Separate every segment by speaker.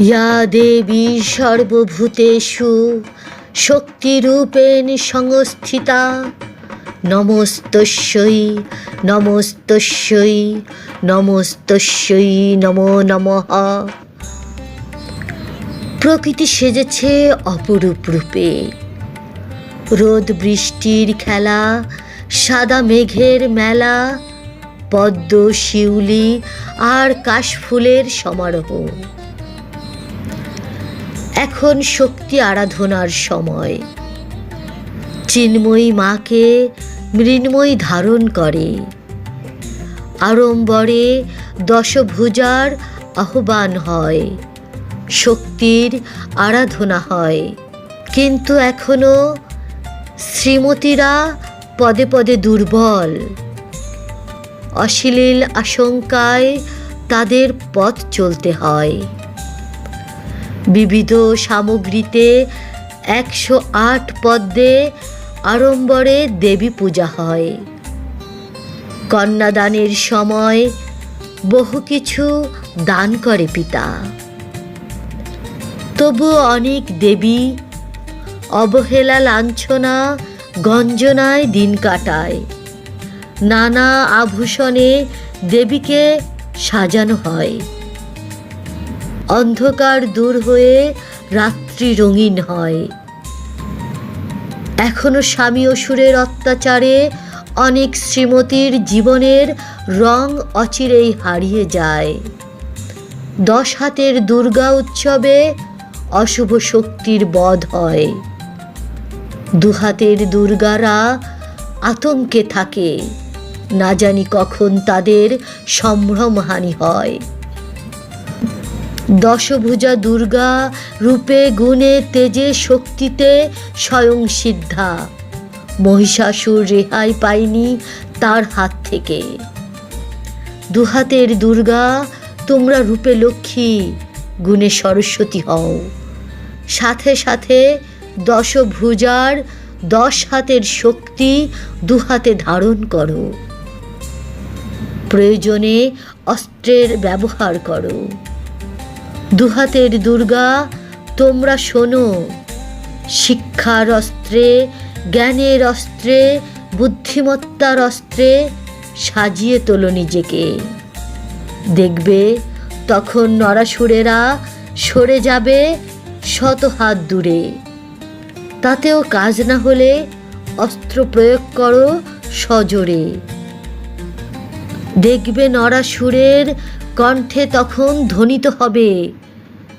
Speaker 1: ইয়া দেবী সর্বভূতেষু, শক্তিরূপেণ সংস্থিতা নমস্তস্যৈ নমস্তস্যৈ নমস্তস্যৈ নমো নমঃ। প্রকৃতি সেজেছে অপরূপ রূপে। রোদ বৃষ্টির খেলা, সাদা মেঘের মেলা, পদ্ম, শিউলি আর কাশফুলের সমারোহ। এখন শক্তি আরাধনার সময়। চিন্ময়ী মাকে মৃন্ময়ী ধারণ করে। আড়ম্বরে দশভুজার আহ্বান হয়। শক্তির আরাধনা হয়। কিন্তু এখনও শ্রীমতীরা পদে পদে দুর্বল। অশ্লীল আশঙ্কায় তাদের পথ চলতে হয়। বিবিধ সামগ্রীতে একশো আট পদ্মে আড়ম্বরে দেবী পূজা হয়। কন্যাদানের সময় বহু কিছু দান করে পিতা। তবু অনেক দেবী অবহেলা, লাঞ্ছনা, গঞ্জনায় দিন কাটায়। নানা আভূষণে দেবীকে সাজানো হয়। অন্ধকার দূর হয়ে রাত্রি রঙিন হয়। এখনও স্বামী অসুরের অত্যাচারে অনেক শ্রীমতীর জীবনের রং অচিরেই হারিয়ে যায়। দশ হাতের দুর্গা উৎসবে অশুভ শক্তির বধ হয়। দুহাতের দুর্গারা আতঙ্কে থাকে। না জানি কখন তাদের সম্ভ্রমহানি হয়। দশভুজা দুর্গা রূপে গুণে তেজে শক্তিতে স্বয়ং সিদ্ধা। মহিষাসুর রেহাই পায়নি তার হাত থেকে। দুহাতের দুর্গা, তোমরা রূপে লক্ষ্মী, গুণে সরস্বতী হও। সাথে সাথে দশভুজার দশ হাতের শক্তি দুহাতে ধারণ করো। প্রয়োজনে অস্ত্রের ব্যবহার করো। দুহাতের দুর্গা, তোমরা শোনো। শিক্ষার অস্ত্রে, জ্ঞানের অস্ত্রে, বুদ্ধিমত্তার অস্ত্রে সাজিয়ে তোলো নিজেকে। দেখবে তখন নরাসুরেরা সরে যাবে শত হাত দূরে। তাতেও কাজ না হলে অস্ত্র প্রয়োগ করো সজোরে। দেখবে নরাসুরের কণ্ঠে তখন ধ্বনিত হবে,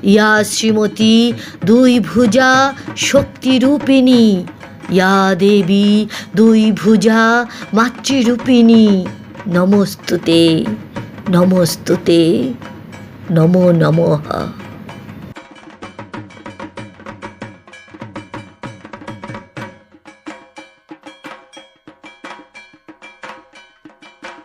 Speaker 1: ইয়া শ্রীমতী, দুই ভুজা শক্তিরূপিণী, ইয়া দেবী, দুই ভুজা মাতৃরূপিণী, নমস্তুতে নমস্তুতে, নমো নমঃ।